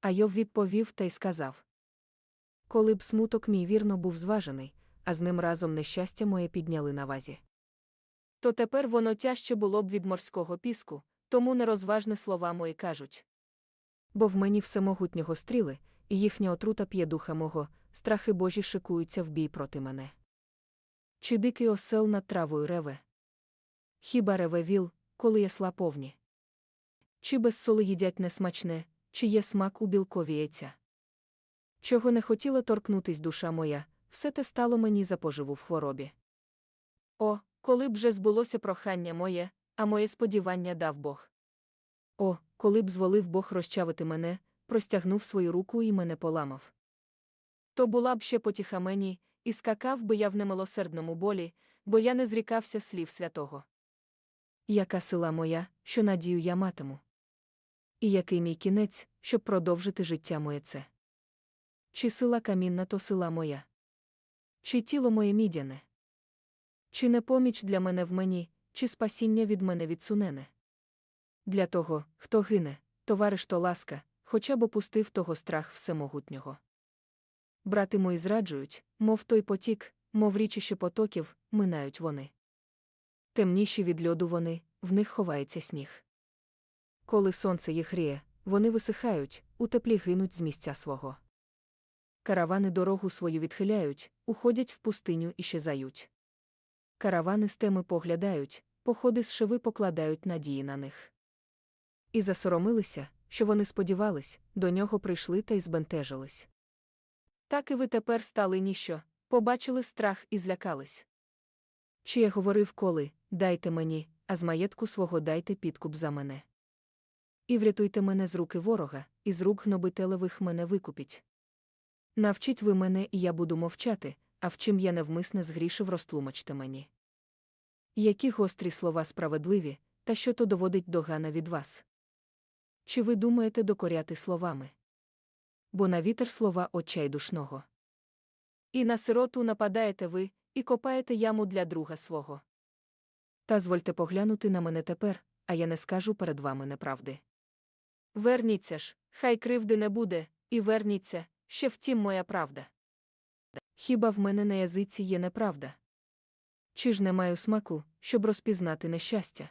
А Йов відповів та й сказав: Коли б смуток мій вірно був зважений, а з ним разом нещастя моє підняли на вазі. То тепер воно тяжче було б від морського піску, тому нерозважне слова мої кажуть. Бо в мені всемогутнього стріли, і їхня отрута п'є духа мого, страхи божі шикуються в бій проти мене. Чи дикий осел над травою реве? Хіба реве віл, коли єсла повні? Чи без соли їдять несмачне, чи є смак у білкові яйця? Чого не хотіла торкнутись душа моя, все те стало мені за поживу в хворобі. О, коли б же збулося прохання моє, а моє сподівання дав Бог. О, коли б зволив Бог розчавити мене, простягнув свою руку і мене поламав. То була б ще потіха мені, і скакав би я в немилосердному болі, бо я не зрікався слів святого. Яка сила моя, що надію я матиму? І який мій кінець, щоб продовжити життя моє це? Чи сила камінна, то сила моя? Чи тіло моє мідяне? Чи не поміч для мене в мені, чи спасіння від мене відсунене? Для того, хто гине, товариш то ласка, хоча б опустив того страх всемогутнього. Брати мої зраджують, мов той потік, мов річище потоків, минають вони. Темніші від льоду вони, в них ховається сніг. Коли сонце їх ріє, вони висихають, у теплі гинуть з місця свого. Каравани дорогу свою відхиляють, уходять в пустиню і щезають. Каравани з теми поглядають, походи з шиви покладають надії на них. І засоромилися, що вони сподівались, до нього прийшли та й збентежились. Так і ви тепер стали ніщо, побачили страх і злякались. Чи я говорив коли, дайте мені, а з маєтку свого дайте підкуп за мене. І врятуйте мене з руки ворога, і з рук гнобителевих мене викупіть. Навчіть ви мене, і я буду мовчати, а в чим я невмисне згрішив, розтлумачте мені. Які гострі слова справедливі, та що то доводить догана від вас? Чи ви думаєте докоряти словами? Бо на вітер слова отчайдушного. І на сироту нападаєте ви, і копаєте яму для друга свого. Та звольте поглянути на мене тепер, а я не скажу перед вами неправди. Верніться ж, хай кривди не буде, і верніться, ще втім моя правда. Хіба в мене на язиці є неправда? Чи ж не маю смаку, щоб розпізнати нещастя?